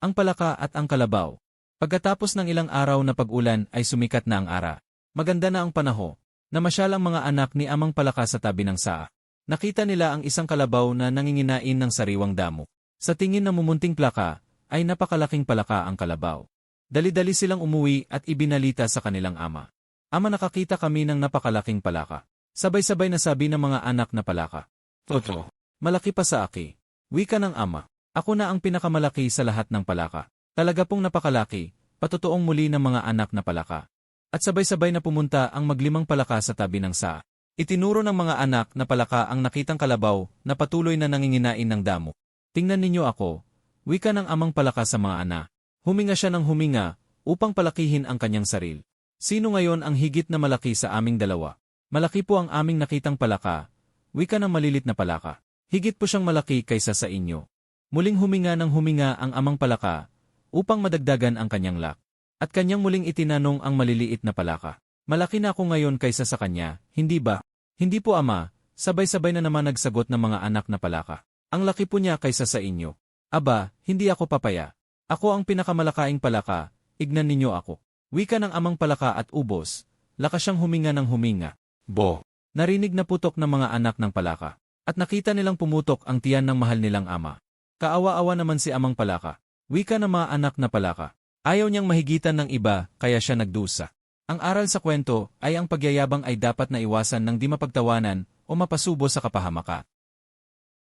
ang palaka at ang kalabaw. Pagkatapos ng ilang araw na pag-ulan ay sumikat na ang ara. Maganda na ang panaho. Namasyal ang mga anak ni amang palaka sa tabi ng saa. Nakita nila ang isang kalabaw na nanginginain ng sariwang damo. Sa tingin ng mumunting plaka, ay napakalaking palaka ang kalabaw. Dali-dali silang umuwi at ibinalita sa kanilang ama. Ama nakakita kami ng napakalaking palaka. Sabay-sabay na sabi ng mga anak na palaka. Totoo. Malaki pa sa aki. Wika ng ama. Ako na ang pinakamalaki sa lahat ng palaka. Talaga pong napakalaki, patotoong muli ng mga anak na palaka. At sabay-sabay na pumunta ang maglimang palaka sa tabi ng saa. Itinuro ng mga anak na palaka ang nakitang kalabaw na patuloy na nanginginain ng damo. Tingnan ninyo ako. Wika ng amang palaka sa mga ana. Huminga siya ng huminga upang palakihin ang kanyang saril. Sino ngayon ang higit na malaki sa aming dalawa? Malaki po ang aming nakitang palaka. Wika ng malilit na palaka. Higit po siyang malaki kaysa sa inyo. Muling huminga ng huminga ang amang palaka upang madagdagan ang kanyang lak. At kanyang muling itinanong ang maliliit na palaka. Malaki na ako ngayon kaysa sa kanya, hindi ba? Hindi po ama, sabay-sabay na naman nagsagot ng mga anak na palaka. Ang laki po niya kaysa sa inyo. Aba, hindi ako papaya. Ako ang pinakamalakaing palaka, ignan ninyo ako. Wika ng amang palaka at ubos, lakas siyang huminga ng huminga. Bo. Narinig na putok ng mga anak ng palaka. At nakita nilang pumutok ang tiyan ng mahal nilang ama. Kaawa-awa naman si amang palaka. Wika ng mga anak na palaka. Ayaw niyang mahigitan ng iba, kaya siya nagdusa. Ang aral sa kwento ay ang pagyayabang ay dapat na iwasan ng di mapagtawanan o mapasubo sa kapahamakan.